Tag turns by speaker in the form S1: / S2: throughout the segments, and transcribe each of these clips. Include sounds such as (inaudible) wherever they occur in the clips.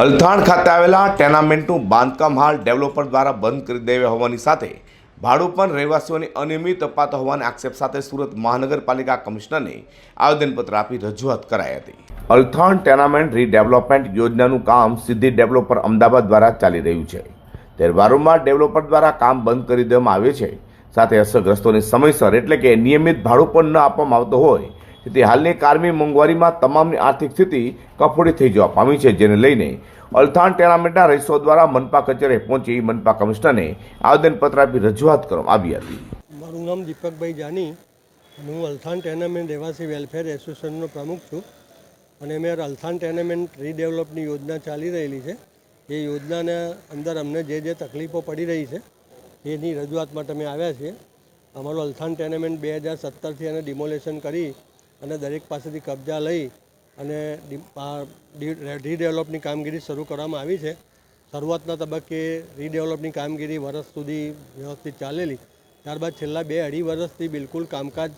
S1: અલથાણ ખાતે આવેલા ટેનામેન્ટનું બાંધકામ હાલ ડેવલપર દ્વારા બંધ કરી દેવા હોવાની સાથે ભાડું પણ રહેવાસીઓની અનિયમિત અપાતા હોવાના આક્ષેપ સાથે સુરત મહાનગરપાલિકા કમિશનરને આવેદનપત્ર આપી રજૂઆત કરાઈ હતી. અલથાણ ટેનામેન્ટ રીડેવલપમેન્ટ યોજનાનું કામ સિદ્ધિ ડેવલપર અમદાવાદ દ્વારા ચાલી રહ્યું છે. ત્યારે વારંવાર ડેવલપર દ્વારા કામ બંધ કરી દેવામાં આવે છે. સાથે અસરગ્રસ્તોને સમયસર એટલે કે નિયમિત ભાડું પણ ન આપવામાં આવતું હોય તેથી હાલની કારમી મોંઘવારીમાં તમામની આર્થિક સ્થિતિ કફોડી થઈ જવા પામી છે, જેને લઈને અલથાણ ટેનામેન્ટના રહીશો દ્વારા મનપા કચેરીએ પહોંચી મનપા કમિશનરને આવેદનપત્ર આપી રજૂઆત કરવામાં આવી હતી.
S2: મારું નામ દીપકભાઈ જાની હું અલથાણ ટેનામેન્ટ રહેવાસી વેલફેર એસોસિએશનનો પ્રમુખ છું અને મેં અલથાણ ટેનામેન્ટ રીડેવલપની યોજના ચાલી રહેલી છે. એ યોજનાના અંદર અમને જે જે તકલીફો પડી રહી છે, એની રજૂઆત માટે અમે આવ્યા છીએ. અમારું અલથાણ ટેનામેન્ટ બે હજાર સત્તરથી એને ડિમોલેશન કરી અને દરેક પાસેથી કબજા લઈ અને રીડેવલપની કામગીરી શરૂ કરવામાં આવી છે. શરૂઆતના તબક્કે રીડેવલપની કામગીરી વર્ષ સુધી વ્યવસ્થિત ચાલેલી. ત્યારબાદ છેલ્લા બે અઢી વર્ષથી બિલકુલ કામકાજ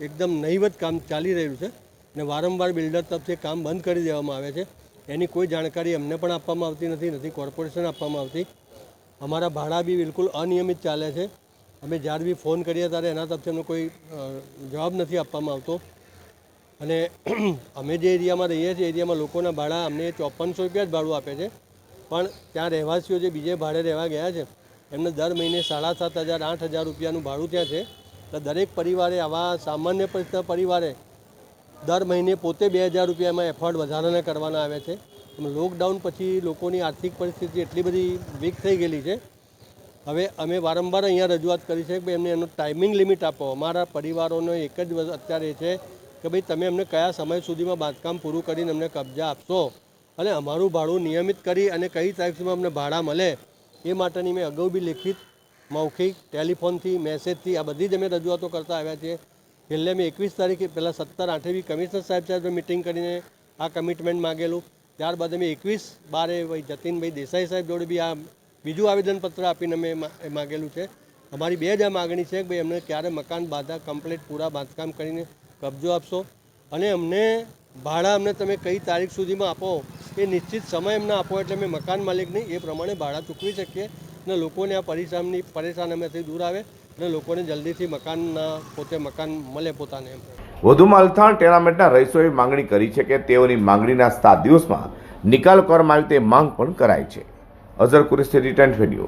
S2: એકદમ નહીવત કામ ચાલી રહ્યું છે અને વારંવાર બિલ્ડર તરફથી કામ બંધ કરી દેવામાં આવે છે. એની કોઈ જાણકારી અમને પણ આપવામાં આવતી નથી નથી કોર્પોરેશન આપવામાં આવતી. અમારા ભાડા બી બિલકુલ અનિયમિત ચાલે છે. અમે જ્યારે બી ફોન કરીએ ત્યારે એના તરફથી અમને કોઈ જવાબ નથી આપવામાં આવતો. અને (clears throat) અમે જે એરિયામાં રહીએ છીએ એરિયામાં લોકોના ભાડા અમને ચોપનસો રૂપિયા જ ભાડું આપે છે. પણ ત્યાં રહેવાસીઓ જે બીજે ભાડે રહેવા ગયા છે, એમને દર મહિને સાડા સાત હજાર, આઠ હજાર રૂપિયાનું ભાડું ત્યાં છે. તો દરેક પરિવારે, આવા સામાન્ય પરિવારે દર મહિને પોતે બે હજાર રૂપિયા એમાં એફર્ટ વધારાને કરવાના આવે છે. લોકડાઉન પછી લોકોની આર્થિક પરિસ્થિતિ એટલી બધી વીક થઈ ગયેલી છે. હવે અમે વારંવાર અહીંયા રજૂઆત કરી છે કે એમને એનો ટાઈમિંગ લિમિટ આપો. અમારા પરિવારોનો એક જ અત્યારે છે કે ભાઈ, તમે અમને કયા સમય સુધીમાં બાંધકામ પૂરું કરીને અમને કબજા આપશો? અને અમારું ભાડું નિયમિત કરી અને કઈ તારીખ સુધીમાં અમને ભાડા મળે, એ માટેની મેં અગાઉ બી લેખિત, મૌખિક, ટેલિફોનથી, મેસેજથી આ બધી જ અમે રજૂઆતો કરતા આવ્યા છીએ. છેલ્લે મેં એકવીસ તારીખે, પહેલાં સત્તર આઠે બી કમિશનર સાહેબ સાથે મિટિંગ કરીને આ કમિટમેન્ટ માગેલું. ત્યારબાદ અમે એકવીસ બારે ભાઈ જતીનભાઈ દેસાઈ સાહેબ જોડે બી આ બીજું આવેદનપત્ર આપીને અમે માગેલું છે. અમારી બે જ આ માગણી છે કે ભાઈ, અમને ક્યારે મકાન બાંધા કમ્પ્લીટ પૂરા બાંધકામ કરીને કબજો આપશો. અને અમને ભાડા અમને તમે કઈ તારીખ સુધીમાં આપો એ નિશ્ચિત સમય અમને આપો એટલે અમે મકાન માલિકને એ પ્રમાણે ભાડા ચૂકવી શકીએ અને લોકોને આ પરેશાની પરેશાન અમેથી દૂર આવે અને લોકોને જલ્દીથી મકાનના પોતે મકાન મળે પોતાને એમ.
S1: વધુમાં અલથાણ ટેનામેન્ટના રહીશોએ માંગણી કરી છે કે તેઓની માંગણીના સાત દિવસમાં નિકાલ કરવામાં આવે તે માંગ પણ કરાઈ છે. Azhar Qureshi return video